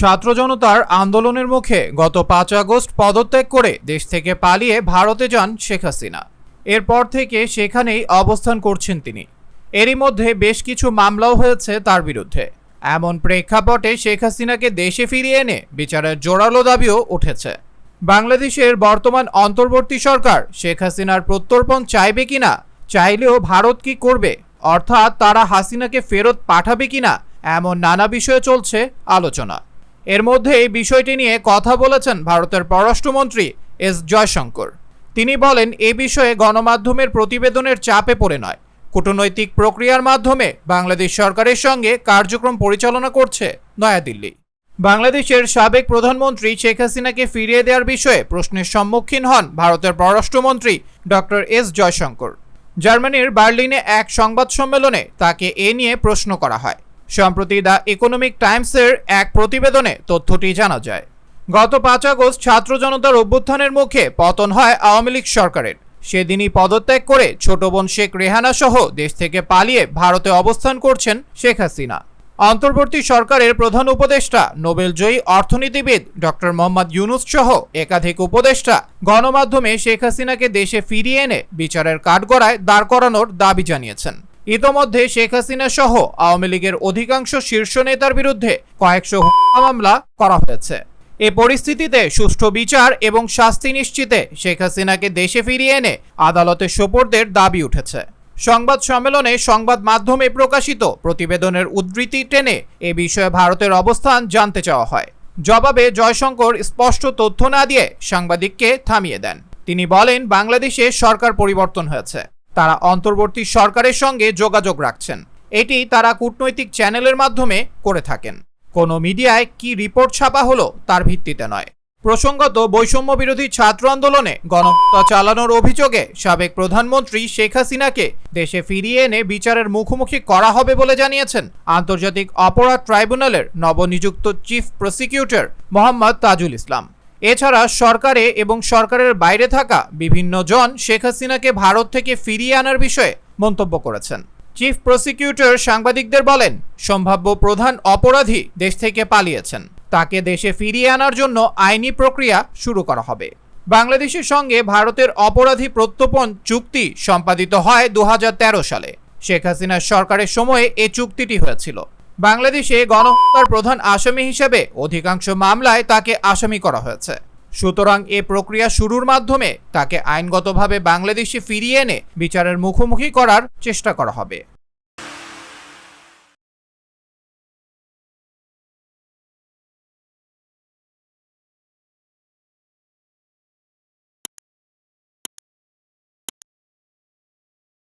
ছাত্র জনতার আন্দোলনের মুখে গত পাঁচ আগস্ট পদত্যাগ করে দেশ থেকে পালিয়ে ভারতে যান শেখ হাসিনা। এরপর থেকে সেখানেই অবস্থান করছেন তিনি। এরই মধ্যে বেশ কিছু মামলাও হয়েছে তার বিরুদ্ধে। এমন প্রেক্ষাপটে শেখ হাসিনাকে দেশে ফিরিয়ে এনে বিচারের জোরালো দাবিও উঠেছে। বাংলাদেশের বর্তমান অন্তর্বর্তী সরকার শেখ হাসিনার প্রত্যর্পণ চাইবে কিনা, চাইলেও ভারত কি করবে, অর্থাৎ তারা হাসিনাকে ফেরত পাঠাবে কিনা, এমন নানা বিষয়ে চলছে আলোচনা। এর মধ্যে এই বিষয়টি নিয়ে কথা বলেছেন ভারতের পররাষ্ট্রমন্ত্রী এস জয়শঙ্কর। তিনি বলেন, এ বিষয়ে গণমাধ্যমের প্রতিবেদনের চাপে পড়ে নয়। কূটনৈতিক প্রক্রিয়ার মাধ্যমে বাংলাদেশ সরকারের সঙ্গে কার্যক্রম পরিচালনা করছে নয়াদিল্লি। বাংলাদেশের সাবেক প্রধানমন্ত্রী শেখ হাসিনাকে ফিরিয়ে দেওয়ার বিষয়ে প্রশ্নের সম্মুখীন হন ভারতের পররাষ্ট্রমন্ত্রী ডক্টর এস জয়শঙ্কর। জার্মানির বার্লিনে এক সংবাদ সম্মেলনে তাকে এ নিয়ে প্রশ্ন করা হয়। সম্প্রতি দ্য ইকোনমিক টাইমসের এক প্রতিবেদনে তথ্যটি জানা যায়। গত পাঁচ আগস্ট ছাত্র জনতার অভ্যুত্থানের মুখে পতন হয় আওয়ামী লীগ সরকারের। সেদিনই পদত্যাগ করে ছোট বোন শেখ রেহানা সহ দেশ থেকে পালিয়ে ভারতে অবস্থান করছেন শেখ হাসিনা। অন্তর্বর্তী সরকারের প্রধান উপদেষ্টা, নোবেলজয়ী অর্থনীতিবিদ ডক্টর মোহাম্মদ ইউনুস সহ একাধিক উপদেষ্টা গণমাধ্যমে শেখ হাসিনাকে দেশে ফিরিয়ে এনে বিচারের কাঠগড়ায় দাঁড় করানোর দাবি জানিয়েছেন। ইতোমধ্যে শেখ হাসিনা সহ আওয়ামী লীগের অধিকাংশ শীর্ষ নেতার বিরুদ্ধে কয়েকশো মামলা করা হয়েছে। এ পরিস্থিতিতে সুষ্ঠু বিচার এবং শাস্তি নিশ্চিতে শেখ হাসিনাকে দেশে ফিরিয়ে এনে আদালতে সোপর্দের দাবি উঠেছে। সংবাদ সম্মেলনে সংবাদ মাধ্যমে প্রকাশিত প্রতিবেদনের উদ্ধৃতি টেনে এ বিষয়ে ভারতের অবস্থান জানতে চাওয়া হয়। জবাবে জয়শঙ্কর স্পষ্ট তথ্য না দিয়ে সাংবাদিককে থামিয়ে দেন। তিনি বলেন, বাংলাদেশে সরকার পরিবর্তন হয়েছে। তারা অন্তর্বর্তী সরকারের সঙ্গে যোগাযোগ রাখছেন। এটি তারা কূটনৈতিক চ্যানেলের মাধ্যমে করে থাকেন। কোনো মিডিয়ায় কি রিপোর্ট ছাপা হলো তার ভিত্তিতে নয়। প্রসঙ্গত বৈষম্য বিরোধী ছাত্র আন্দোলনে গণহত্যা চালানোর অভিযোগে সাবেক প্রধানমন্ত্রী শেখ হাসিনাকে দেশে ফিরিয়ে এনে বিচারের মুখোমুখি করা হবে বলে জানিয়েছেন আন্তর্জাতিক অপরাধ ট্রাইব্যুনালের নবনিযুক্ত চিফ প্রসিকিউটর মোহাম্মদ তাজুল ইসলাম। এছাড়া সরকারে এবং সরকারের বাইরে থাকা বিভিন্ন জন শেখ হাসিনাকে ভারত থেকে ফিরিয়ে আনার বিষয়ে মন্তব্য করেছেন। চিফ প্রসিকিউটর সাংবাদিকদের বলেন, সম্ভাব্য প্রধান অপরাধী দেশ থেকে পালিয়েছেন। তাকে দেশে ফিরিয়ে আনার জন্য আইনি প্রক্রিয়া শুরু করা হবে। বাংলাদেশের সঙ্গে ভারতের অপরাধী প্রত্যর্পণ চুক্তি সম্পাদিত হয় দু হাজার তেরো সালে। শেখ হাসিনার সরকারের সময়ে এ চুক্তিটি হয়েছিল। বাংলাদেশে গণহত্যার প্রধান আসামি হিসেবে অধিকাংশ মামলায় তাকে আসামি করা হয়েছে। সুতরাং এ প্রক্রিয়া শুরুর মাধ্যমে তাকে আইনগতভাবে বাংলাদেশে ফিরিয়ে এনে বিচারের মুখোমুখি করার চেষ্টা করা হবে।